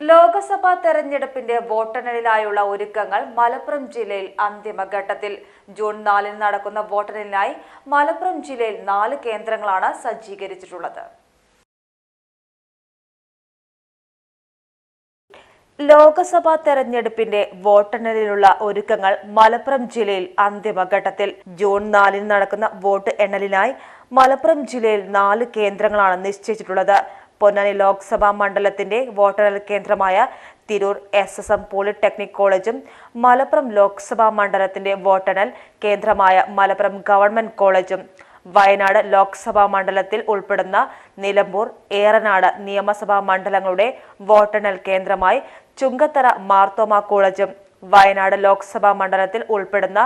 ലോക്സഭാ തെരഞ്ഞെടുപ്പിന്റെ വോട്ടെണ്ണലിനായുള്ള ഒരുക്കങ്ങൾ മലപ്പുറം ജില്ലയിൽ അന്തിമഘട്ടത്തിൽ ജൂൺ നാലിന് നടക്കുന്ന വോട്ടെണ്ണലിനായി മലപ്പുറം ജില്ലയിൽ നാല് കേന്ദ്രങ്ങളാണ് സജ്ജീകരിച്ചിട്ടുള്ളത്. ലോക്സഭാ തെരഞ്ഞെടുപ്പിന്റെ വോട്ടെണ്ണലിനുള്ള ഒരുക്കങ്ങൾ മലപ്പുറം ജില്ലയിൽ അന്തിമഘട്ടത്തിൽ ജൂൺ നാലിന് നടക്കുന്ന വോട്ട് എണ്ണലിനായി മലപ്പുറം ജില്ലയിൽ നാല് കേന്ദ്രങ്ങളാണ് നിശ്ചയിച്ചിട്ടുള്ളത്. പൊന്നാനി ലോക്സഭാ മണ്ഡലത്തിന്റെ വോട്ടെണ്ണൽ കേന്ദ്രമായ Tirur S S M polytechnic കോളേജും മലപ്പുറം ലോക്സഭാ മണ്ഡലത്തിന്റെ വോട്ടെണ്ണൽ കേന്ദ്രമായ മലപ്പുറം ഗവൺമെന്റ് കോളേജും വയനാട് ലോക്സഭാ മണ്ഡലത്തിൽ ഉൾപ്പെടുന്ന നിലമ്പൂർ ഏറനാട് നിയമസഭാ മണ്ഡലങ്ങളുടെ വോട്ടെണ്ണൽ കേന്ദ്രമായി ചുങ്കത്തറ മാർത്തോമ കോളേജും വയനാട് ലോക്സഭാ മണ്ഡലത്തിൽ ഉൾപ്പെടുന്ന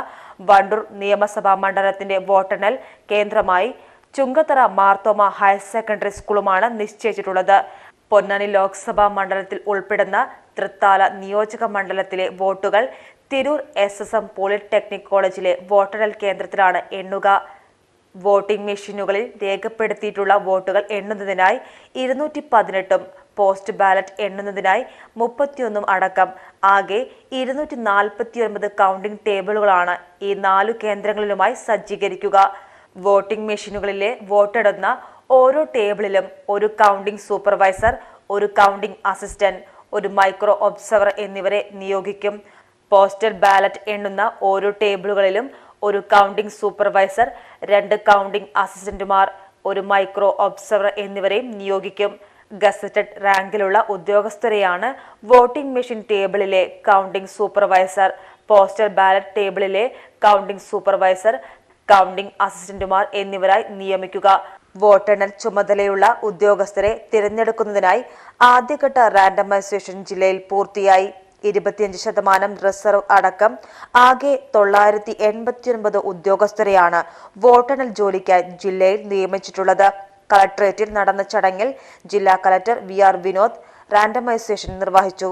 വണ്ടൂർ നിയമസഭാ മണ്ഡലത്തിന്റെ വോട്ടെണ്ണൽ കേന്ദ്രമായി ചുങ്കത്തറ മാർത്തോമ ഹയർ സെക്കൻഡറി സ്കൂളുമാണ് നിശ്ചയിച്ചിട്ടുള്ളത്. പൊന്നാനി ലോക്സഭാ മണ്ഡലത്തിൽ ഉൾപ്പെടുന്ന തൃത്താല നിയോജക മണ്ഡലത്തിലെ വോട്ടുകൾ Tirur S S M polytechnic കോളേജിലെ വോട്ടെടൽ കേന്ദ്രത്തിലാണ് എണ്ണുക. വോട്ടിംഗ് മെഷീനുകളിൽ രേഖപ്പെടുത്തിയിട്ടുള്ള വോട്ടുകൾ എണ്ണുന്നതിനായി ഇരുന്നൂറ്റി പതിനെട്ടും പോസ്റ്റ് ബാലറ്റ് എണ്ണുന്നതിനായി മുപ്പത്തിയൊന്നും അടക്കം. ആകെ ഇരുന്നൂറ്റി നാൽപ്പത്തിയൊൻപത് കൗണ്ടിംഗ് ടേബിളുകളാണ് ഈ നാലു കേന്ദ്രങ്ങളിലുമായി സജ്ജീകരിക്കുക. വോട്ടിംഗ് മെഷീനുകളിലെ വോട്ടെടുന്ന ഓരോ ടേബിളിലും ഒരു കൗണ്ടിംഗ് സൂപ്പർവൈസർ ഒരു കൗണ്ടിംഗ് അസിസ്റ്റന്റ് ഒരു മൈക്രോ ഒബ്സർവർ എന്നിവരെ നിയോഗിക്കും. പോസ്റ്റൽ ബാലറ്റ് എണ്ണുന്ന ഓരോ ടേബിളുകളിലും ഒരു കൗണ്ടിംഗ് സൂപ്പർവൈസർ രണ്ട് കൗണ്ടിംഗ് അസിസ്റ്റന്റുമാർ ഒരു മൈക്രോ ഒബ്സർവർ എന്നിവരെയും നിയോഗിക്കും. ഗസറ്റഡ് റാങ്കിലുള്ള ഉദ്യോഗസ്ഥരെയാണ് വോട്ടിംഗ് മെഷീൻ ടേബിളിലെ കൗണ്ടിംഗ് സൂപ്പർവൈസർ പോസ്റ്റൽ ബാലറ്റ് ടേബിളിലെ കൗണ്ടിംഗ് സൂപ്പർവൈസർ കൗണ്ടിംഗ് അസിസ്റ്റന്റുമാർ എന്നിവരായി നിയമിക്കുക. വോട്ടെണ്ണൽ ചുമതലയുള്ള ഉദ്യോഗസ്ഥരെ തിരഞ്ഞെടുക്കുന്നതിനായി ആദ്യഘട്ട റാൻഡമൈസേഷൻ ജില്ലയിൽ പൂർത്തിയായി. ഇരുപത്തിയഞ്ച് ശതമാനം റിസർവ് അടക്കം ആകെ തൊള്ളായിരത്തി എൺപത്തിയൊൻപത് ഉദ്യോഗസ്ഥരെയാണ് വോട്ടെണ്ണൽ ജോലിക്കായി ജില്ലയിൽ നിയമിച്ചിട്ടുള്ളത്. കളക്ടറേറ്റിൽ നടന്ന ചടങ്ങിൽ ജില്ലാ collector V R Vinod randomisation നിർവഹിച്ചു.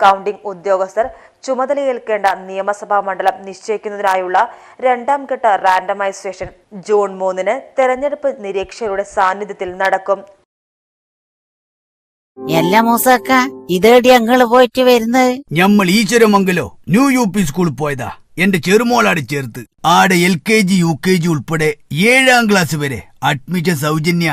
കൗണ്ടിംഗ് ഉദ്യോഗസ്ഥർ ചുമതലയേൽക്കേണ്ട നിയമസഭാ മണ്ഡലം നിശ്ചയിക്കുന്നതിനായുള്ള രണ്ടാം ഘട്ട റാൻഡമൈസേഷൻ ജൂൺ മൂന്നിന് തെരഞ്ഞെടുപ്പ് നിരീക്ഷകരുടെ സാന്നിധ്യത്തിൽ നടക്കും. എല്ലാ മൂസക്ക ഇതേടി ഞങ്ങൾ പോയിട്ട് വരുന്നത്? ഞമ്മൾ ഈശ്വരമംഗലോ ന്യൂ യു പി സ്കൂളിൽ പോയതാ. എന്റെ ചെറുമോളാട് ചേർത്ത്. ആടെ L K G U K G ഉൾപ്പെടെ ഏഴാം ക്ലാസ് വരെ അഡ്മിഷൻ സൗജന്യ